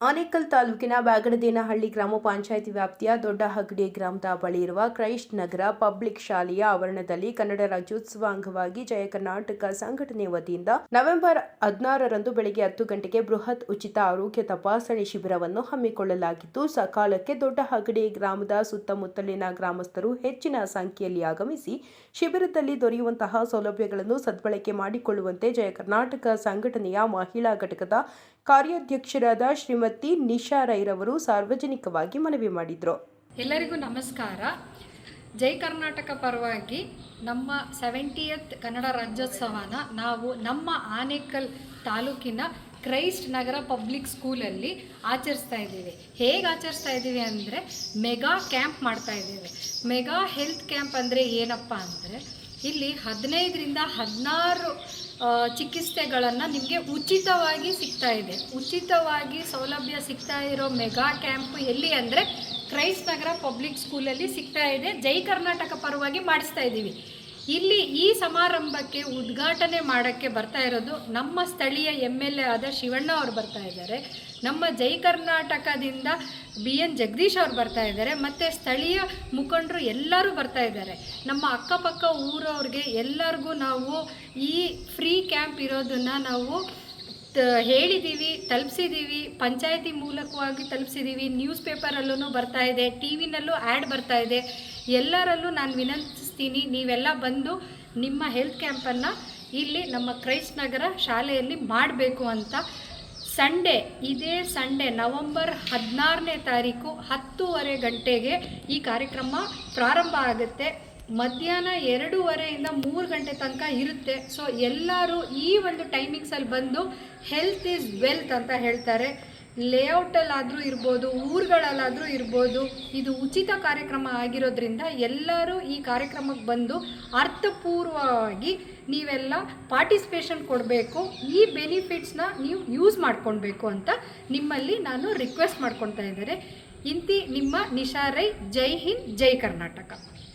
ಆನೇಕಲ್ ತಾಲೂಕಿನ ಬ್ಯಾಗಡದೇನಹಳ್ಳಿ ಗ್ರಾಮ ಪಂಚಾಯಿತಿ ವ್ಯಾಪ್ತಿಯ ದೊಡ್ಡ ಹಗಡಿ ಗ್ರಾಮದ ಬಳಿ ಇರುವ ಕ್ರೈಸ್ಟ್ ನಗರ ಪಬ್ಲಿಕ್ ಶಾಲೆಯ ಆವರಣದಲ್ಲಿ ಕನ್ನಡ ರಾಜ್ಯೋತ್ಸವ ಅಂಗವಾಗಿ ಜಯ ಕರ್ನಾಟಕ ಸಂಘಟನೆ ವತಿಯಿಂದ ನವೆಂಬರ್ ಹದಿನಾರರಂದು ಬೆಳಗ್ಗೆ ಹತ್ತು ಗಂಟೆಗೆ ಬೃಹತ್ ಉಚಿತ ಆರೋಗ್ಯ ತಪಾಸಣೆ ಶಿಬಿರವನ್ನು ಹಮ್ಮಿಕೊಳ್ಳಲಾಗಿದ್ದು ಸಕಾಲಕ್ಕೆ ದೊಡ್ಡ ಹಗಡಿ ಗ್ರಾಮದ ಸುತ್ತಮುತ್ತಲಿನ ಗ್ರಾಮಸ್ಥರು ಹೆಚ್ಚಿನ ಸಂಖ್ಯೆಯಲ್ಲಿ ಆಗಮಿಸಿ ಶಿಬಿರದಲ್ಲಿ ದೊರೆಯುವಂತಹ ಸೌಲಭ್ಯಗಳನ್ನು ಸದ್ಬಳಕೆ ಮಾಡಿಕೊಳ್ಳುವಂತೆ ಜಯ ಕರ್ನಾಟಕ ಸಂಘಟನೆಯ ಮಹಿಳಾ ಘಟಕದ ಕಾರ್ಯಾಧ್ಯಕ್ಷರಾದ ಶ್ರೀಮತಿ ನಿಶಾ ರೈರವರು ಸಾರ್ವಜನಿಕವಾಗಿ ಮನವಿ ಮಾಡಿದರು. ಎಲ್ಲರಿಗೂ ನಮಸ್ಕಾರ. ಜೈ ಕರ್ನಾಟಕ ಪರವಾಗಿ ನಮ್ಮ ಸೆವೆಂಟಿಯತ್ ಕನ್ನಡ ರಾಜ್ಯೋತ್ಸವನ ನಾವು ನಮ್ಮ ಆನೇಕಲ್ ತಾಲೂಕಿನ ಕ್ರೈಸ್ಟ್ ನಗರ ಪಬ್ಲಿಕ್ ಸ್ಕೂಲಲ್ಲಿ ಆಚರಿಸ್ತಾ ಇದ್ದೀವಿ. ಹೇಗೆ ಆಚರಿಸ್ತಾ ಇದ್ದೀವಿ ಅಂದರೆ ಮೆಗಾ ಕ್ಯಾಂಪ್ ಮಾಡ್ತಾ ಇದ್ದೀವಿ. ಮೆಗಾ ಹೆಲ್ತ್ ಕ್ಯಾಂಪ್ ಅಂದರೆ ಏನಪ್ಪ ಅಂದರೆ ಇಲ್ಲಿ ಹದಿನೈದರಿಂದ ಹದಿನಾರು ಚಿಕಿತ್ಸೆಗಳನ್ನು ನಿಮಗೆ ಉಚಿತವಾಗಿ ಸಿಗ್ತಾ ಇದೆ. ಉಚಿತವಾಗಿ ಸೌಲಭ್ಯ ಸಿಗ್ತಾ ಇರೋ ಮೆಗಾ ಕ್ಯಾಂಪ್ ಎಲ್ಲಿ ಅಂದರೆ ಕ್ರೈಸ್ ನಗರ ಪಬ್ಲಿಕ್ ಸ್ಕೂಲಲ್ಲಿ ಸಿಗ್ತಾ ಇದೆ. ಜೈ ಕರ್ನಾಟಕ ಪರವಾಗಿ ಮಾಡಿಸ್ತಾ ಇದ್ದೀವಿ. ಇಲ್ಲಿ ಈ ಸಮಾರಂಭಕ್ಕೆ ಉದ್ಘಾಟನೆ ಮಾಡೋಕ್ಕೆ ಬರ್ತಾ ಇರೋದು ನಮ್ಮ ಸ್ಥಳೀಯ ಎಂ ಎಲ್ ಎ ಆದ ಶಿವಣ್ಣ ಅವರು ಬರ್ತಾ ಇದ್ದಾರೆ. ನಮ್ಮ ಜೈ ಕರ್ನಾಟಕದಿಂದ ಬಿ ಎನ್ ಜಗದೀಶ್ ಅವರು ಬರ್ತಾ ಇದ್ದಾರೆ, ಮತ್ತು ಸ್ಥಳೀಯ ಮುಖಂಡರು ಎಲ್ಲರೂ ಬರ್ತಾ ಇದ್ದಾರೆ. ನಮ್ಮ ಅಕ್ಕಪಕ್ಕ ಊರವ್ರಿಗೆ ಎಲ್ಲರಿಗೂ ನಾವು ಈ ಫ್ರೀ ಕ್ಯಾಂಪ್ ಇರೋದನ್ನು ನಾವು ಹೇಳಿದ್ದೀವಿ ತಲುಪಿಸಿದ್ದೀವಿ ಪಂಚಾಯತಿ ಮೂಲಕವಾಗಿ ತಲುಪಿಸಿದ್ದೀವಿ ನ್ಯೂಸ್ ಪೇಪರಲ್ಲೂ ಬರ್ತಾ ಇದೆ, ಟಿ ವಿನಲ್ಲೂ ಆ್ಯಡ್ ಬರ್ತಾ ಇದೆ. ಎಲ್ಲರಲ್ಲೂ ನಾನು ವಿನಂತಿಸ್ತೀನಿ, ನೀವೆಲ್ಲ ಬಂದು ನಿಮ್ಮ ಹೆಲ್ತ್ ಕ್ಯಾಂಪನ್ನು ಇಲ್ಲಿ ನಮ್ಮ ಕ್ರೈಸ್ಟ್ ನಗರ ಶಾಲೆಯಲ್ಲಿ ಮಾಡಬೇಕು ಅಂತ ಸಂಡೇ, ಇದೇ ಸಂಡೇ, ನವಂಬರ್ ಹದಿನಾರನೇ ತಾರೀಕು ಹತ್ತೂವರೆ ಗಂಟೆಗೆ ಈ ಕಾರ್ಯಕ್ರಮ ಪ್ರಾರಂಭ ಆಗುತ್ತೆ. ಮಧ್ಯಾಹ್ನ ಎರಡೂವರೆಯಿಂದ ಮೂರು ಗಂಟೆ ತನಕ ಇರುತ್ತೆ. ಸೊ ಎಲ್ಲರೂ ಈ ಒಂದು ಟೈಮಿಂಗ್ಸಲ್ಲಿ ಬಂದು ಹೆಲ್ತ್ ಈಸ್ ವೆಲ್ತ್ ಅಂತ ಹೇಳ್ತಾರೆ. ಲೇಔಟಲ್ಲಾದರೂ ಇರ್ಬೋದು, ಊರುಗಳಲ್ಲಾದರೂ ಇರ್ಬೋದು, ಇದು ಉಚಿತ ಕಾರ್ಯಕ್ರಮ ಆಗಿರೋದ್ರಿಂದ ಎಲ್ಲರೂ ಈ ಕಾರ್ಯಕ್ರಮಕ್ಕೆ ಬಂದು ಅರ್ಥಪೂರ್ವವಾಗಿ ನೀವೆಲ್ಲ ಪಾರ್ಟಿಸಿಪೇಷನ್ ಕೊಡಬೇಕು, ಈ ಬೆನಿಫಿಟ್ಸ್ನ ನೀವು ಯೂಸ್ ಮಾಡ್ಕೊಳ್ಬೇಕು ಅಂತ ನಿಮ್ಮಲ್ಲಿ ನಾನು ರಿಕ್ವೆಸ್ಟ್ ಮಾಡ್ಕೊತಾ ಇದ್ದಾರೆ ಇಂತಿ ನಿಮ್ಮ ನಿಶಾ ರೈ, ಜೈ ಹಿಂದ್, ಜೈ ಕರ್ನಾಟಕ.